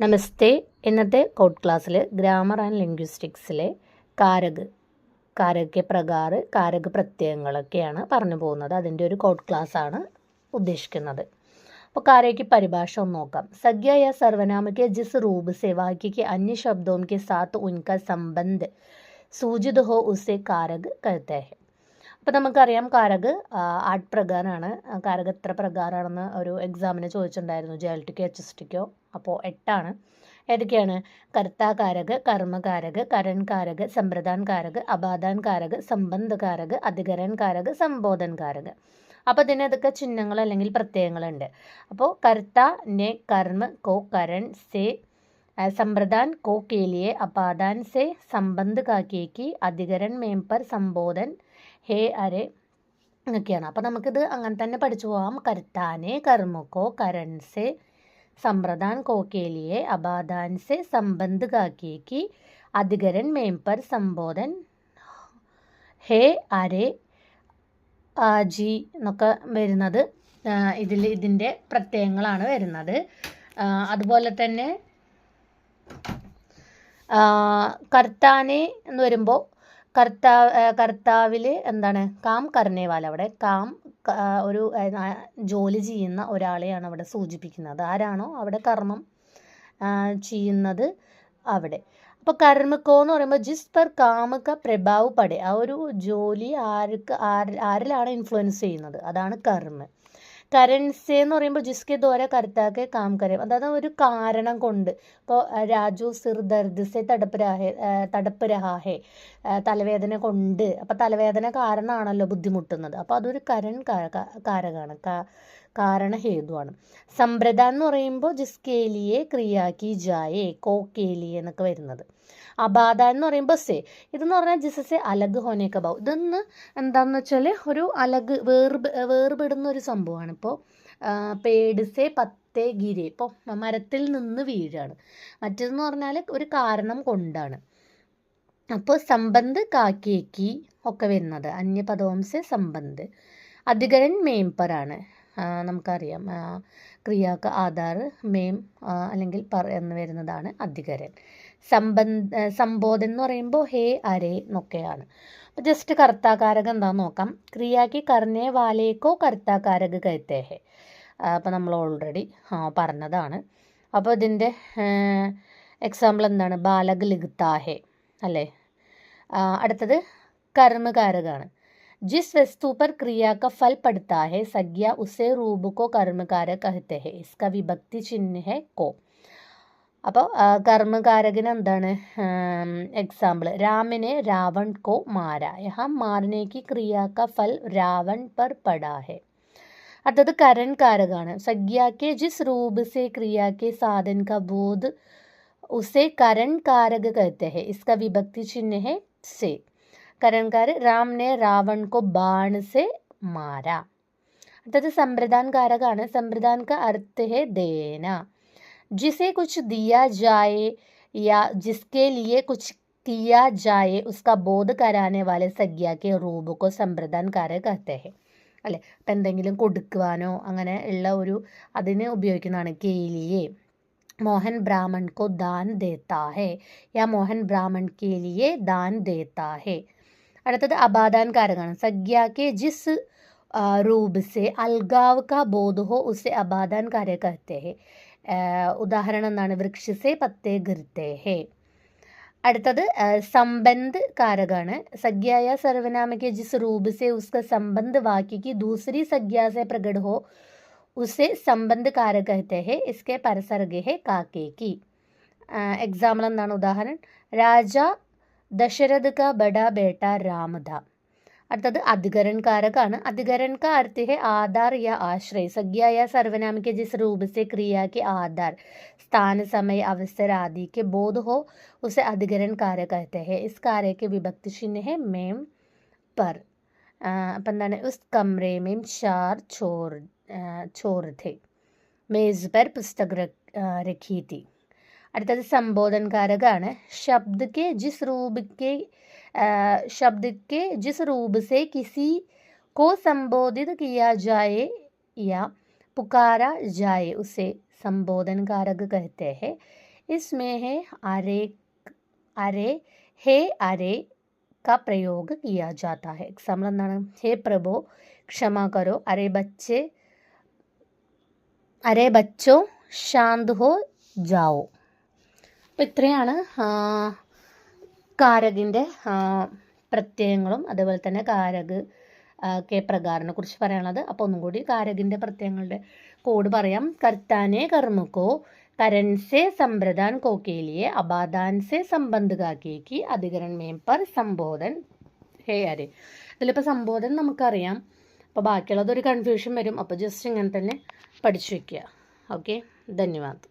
നമസ്തേ. ഇന്നത്തെ കോഡ് ക്ലാസ്സിൽ grammar and ലിംഗ്വിസ്റ്റിക്സിലെ കാരക് കാരക പ്രകാർ കാരക പ്രത്യയങ്ങളൊക്കെയാണ് പറഞ്ഞു പോകുന്നത്. അതിന്റെ ഒരു കോഡ് ക്ലാസ്സാണ് ഉദ്ദേശിക്കുന്നത്. അപ്പോൾ കാരയ്ക്ക് പരിഭാഷ ഒന്ന് നോക്കാം. സഖ്യ യ സർവനാമക്ക് ജിസ് റൂബ് സെ അന്യ ശബ്ദവും കെ സാത്ത് ഉൻക സംബന്ധ് സൂചിത ഹോ ഉസെ കാരക് കരുത്തേ അപ്പോൾ നമുക്കറിയാം കാരക് ആർട്ട് പ്രകാരമാണ് കാരക് എത്ര പ്രകാരമാണെന്ന് ഒരു എക്സാമിന് ചോദിച്ചിട്ടുണ്ടായിരുന്നു ജെ എൽ ടിക്കോ എച്ച് എസ് ടിക്കോ. അപ്പോൾ എട്ടാണ്. ഏതൊക്കെയാണ്? കർത്താകാരക് കർമ്മകാരക് കരൺകാരക് സമ്പ്രദാൻകാരക് അപാദാൻകാരക് സംബന്ധകാരക് അധികരൻകാരക് സംബോധൻകാരക് അപ്പോൾ ഇതിന് അതൊക്കെ ചിഹ്നങ്ങൾ അല്ലെങ്കിൽ പ്രത്യയങ്ങളുണ്ട്? അപ്പോൾ കർത്ത നെ കർമ്മ കോ കരൺ സേ സമ്പ്രദാൻ കോ കേലിയെ അപാദാൻ സേ സംബന്ധ കാക്കിയേക്ക് അധികരൻ മേംപർ സംബോധൻ ഹേ അരെ എന്നൊക്കെയാണ്. അപ്പോൾ നമുക്കിത് അങ്ങനെ തന്നെ പഠിച്ചു പോകാം കർത്താനെ കർമ്മക്കോ കരൺസെ സമ്പ്രദാൻ കോക്കേലിയെ അബാദാൻസെ സംബന്ധ് കാക്കിയേക്ക് അധികരൻ മേംപർ സംബോധൻ ഹേ അരെ ജി എന്നൊക്കെ വരുന്നത് ഇതിൽ ഇതിന്റെ പ്രത്യയങ്ങളാണ് വരുന്നത്. അതുപോലെ തന്നെ കർത്താനെ എന്ന് വരുമ്പോൾ കർത്താവ് കർത്താവിൽ എന്താണ്? കാം കർണേവാല. അവിടെ കാം ഒരു ജോലി ചെയ്യുന്ന ഒരാളെയാണ് അവിടെ സൂചിപ്പിക്കുന്നത്. ആരാണോ അവിടെ കർമ്മം ചെയ്യുന്നത് അവിടെ. അപ്പോൾ കർമ്മക്കോ എന്ന് പറയുമ്പോൾ ജിസ് പെർ കാമക പ്രഭാവ് പടെ ആ ഒരു ജോലി ആർക്ക് ആരിലാണ് ഇൻഫ്ലുവൻസ് ചെയ്യുന്നത്? അതാണ് കർമ്മ. കരൺസെ എന്ന് പറയുമ്പോൾ ജിസ്കെ ദ്വാര കർത്താക്കെ കാം കരം അതായത് ഒരു കാരണം കൊണ്ട്. ഇപ്പോൾ രാജു സിർ ദർദ് സെ തടപ്പ് രാഹേ തടപ്പ് രഹാഹേ തലവേദന കൊണ്ട്. അപ്പോൾ തലവേദന കാരണമാണല്ലോ ബുദ്ധിമുട്ടുന്നത്. അപ്പോൾ അതൊരു കരൺ കാരകമാണ് കാരണഹേതുവാണ്. സമ്പ്രദ എന്ന് പറയുമ്പോൾ ജിസ്കേലിയെ ക്രിയാക്കി ജായേ കോക്കേലിയെ എന്നൊക്കെ വരുന്നത്. അബാധ എന്ന് പറയുമ്പോൾ സേ. ഇതെന്ന് പറഞ്ഞാൽ ജിസസെ അലഗ് ഹോനേക്ക ബാവ് ഇതൊന്ന് എന്താണെന്ന് വെച്ചാൽ ഒരു അലഗ് വേർബ് വേർപെടുന്ന ഒരു സംഭവമാണ്. ഇപ്പോൾ പേടിസെ പത്തേ ഗിരെ. ഇപ്പോൾ മരത്തിൽ നിന്ന് വീഴാണ്. മറ്റേതെന്ന് പറഞ്ഞാൽ ഒരു കാരണം കൊണ്ടാണ്. അപ്പോൾ സമ്പന്ത് കാക്കേക്കി ഒക്കെ വരുന്നത്. അന്യപദവംസെ സമ്പന്ത്. അധികരൻ മേംപറാണ് നമുക്കറിയാം. ക്രിയാക്ക് ആധാർ മേം അല്ലെങ്കിൽ പർ എന്ന് വരുന്നതാണ് അധികരൻ. സംബന്ധ സംബോധൻ എന്ന് പറയുമ്പോൾ ഹേ അരേ എന്നൊക്കെയാണ്. അപ്പോൾ ജസ്റ്റ് കർത്താകാരകം എന്താണെന്ന് നോക്കാം. ക്രിയാക്ക് കർണേ വാലേക്കോ കർത്താകാരക കയത്തേ ഹേ അപ്പോൾ നമ്മൾ ഓൾറെഡി പറഞ്ഞതാണ്. അപ്പോൾ ഇതിന്റെ എക്സാമ്പിൾ എന്താണ്? ബാലക് ലിഖ്താഹേ അല്ലേ? അടുത്തത് കർമ്മകാരകാണ്. जिस वस्तु पर क्रिया का फल पड़ता है संज्ञा उसे रूप को कर्मकारक कहते हैं इसका विभक्ति चिन्ह है को അപ്പോൾ കർമ്മകാരകന് എന്താണ് എക്സാമ്പിൾ രാമനെ രാവൺ കോ മാര യഹാ മാരനെ കി ക്രിയ ക ഫൽ രാവൺ പർ പടാ ഹെ അടുത്തത് കരൺ കാരകാണ് संज्ञा के जिस रूप से क्रिया के साधन का बोध उसे करण कारक कहते हैं इसका विभक्ति चिन्ह है से करणकार राम ने रावण को बाण से मारा अर्थात संप्रदान कारक संप्रदान का अर्थ है देना जिसे कुछ दिया जाए या जिसके लिए कुछ किया जाए उसका बोध कराने वाले संज्ञा के रूप को संप्रदान कारक कहते हैं അല്ലേ അപ്പം എന്തെങ്കിലും കൊടുക്കുവാനോ അങ്ങനെ ഉള്ള ഒരു അതിന് ഉപയോഗിക്കുന്നതാണ് കേലിയെ मोहन ब्राह्मण को दान देता है या मोहन ब्राह्मण के लिए दान देता है അടുത്തത് അബാദാൻ കാരകാണ് സജ്ഞ के जिस रूप से अलगाव का बोध हो उसे अबादान कार्य कहते हैं ഉദാഹരണം എന്താണ് വൃക്ഷസെ പത്തേ ഗിർത്തേ ഹേ അടുത്തത് संबंध കാരകാണ് सज्ञाया सर्वनाम के जिस रूप से उसका संबंध वाक्य की दूसरी संज्ञा से प्रकट हो उसे संबंध कारक कहते हैं इसके परसर्ग है काके की एग्जाम्पल എന്താണ് ഉദാഹരണം രാജ दशरथ का बड़ा बेटा राम था अर्थात अधिकरण कारक ആണ് अधिकरण का अर्थ है आधार या आश्रय संज्ञा या सर्वनाम के जिस रूप से क्रिया के आधार स्थान समय अवसर आदि के बोध हो उसे अधिकरण कार्य कहते हैं इस कार्य के विभक्ति चिन्ह है मेम पर അപ്പം എന്താണ് ഉസ് കമറെ മേം ചാർ ചോർ ചോർ थे मेज़ पर पुस्तक रखी थी അടുത്തത് സംബോധൻ കാരകാണ് शब्द के जिस रूप के शब्द के जिस रूप से किसी को संबोधित किया जाए या पुकारा जाए उसे संबोधन कारक कहते हैं इसमें है अरे अरे हे अरे का प्रयोग किया जाता है എക്സാമ്പിൾ എന്താണ് ഹേ പ്രഭു ക്ഷമ കരോ അരേ ബച്ചെ അരേ ബച്ചോ ശാന്ത് ഹോ ജാവോ അപ്പോൾ ഇത്രയാണ് കാരകിന്റെ പ്രത്യയങ്ങളും അതുപോലെ തന്നെ കാരക് കെ പ്രകാരനെ കുറിച്ച് പറയാനുള്ളത്. അപ്പോൾ ഒന്നും കൂടി കാരകിന്റെ പ്രത്യയങ്ങളുടെ കോഡ് പറയാം. കർത്താനെ കർമ്മക്കോ കരൻസെ സമ്പ്രദാൻ കോക്കേലിയെ അബാദാൻസെ സംബന്ധകാക്കിയേക്ക് അധികരൺ മേംപർ സംബോധൻ. ഹേ അരെ ഇതിലിപ്പോൾ സംബോധൻ നമുക്കറിയാം. അപ്പോൾ ബാക്കിയുള്ളത് ഒരു കൺഫ്യൂഷൻ വരും. അപ്പോൾ ജസ്റ്റ് ഇങ്ങനെ തന്നെ പഠിച്ചു വയ്ക്കുക ഓക്കെ ധന്യവാദം.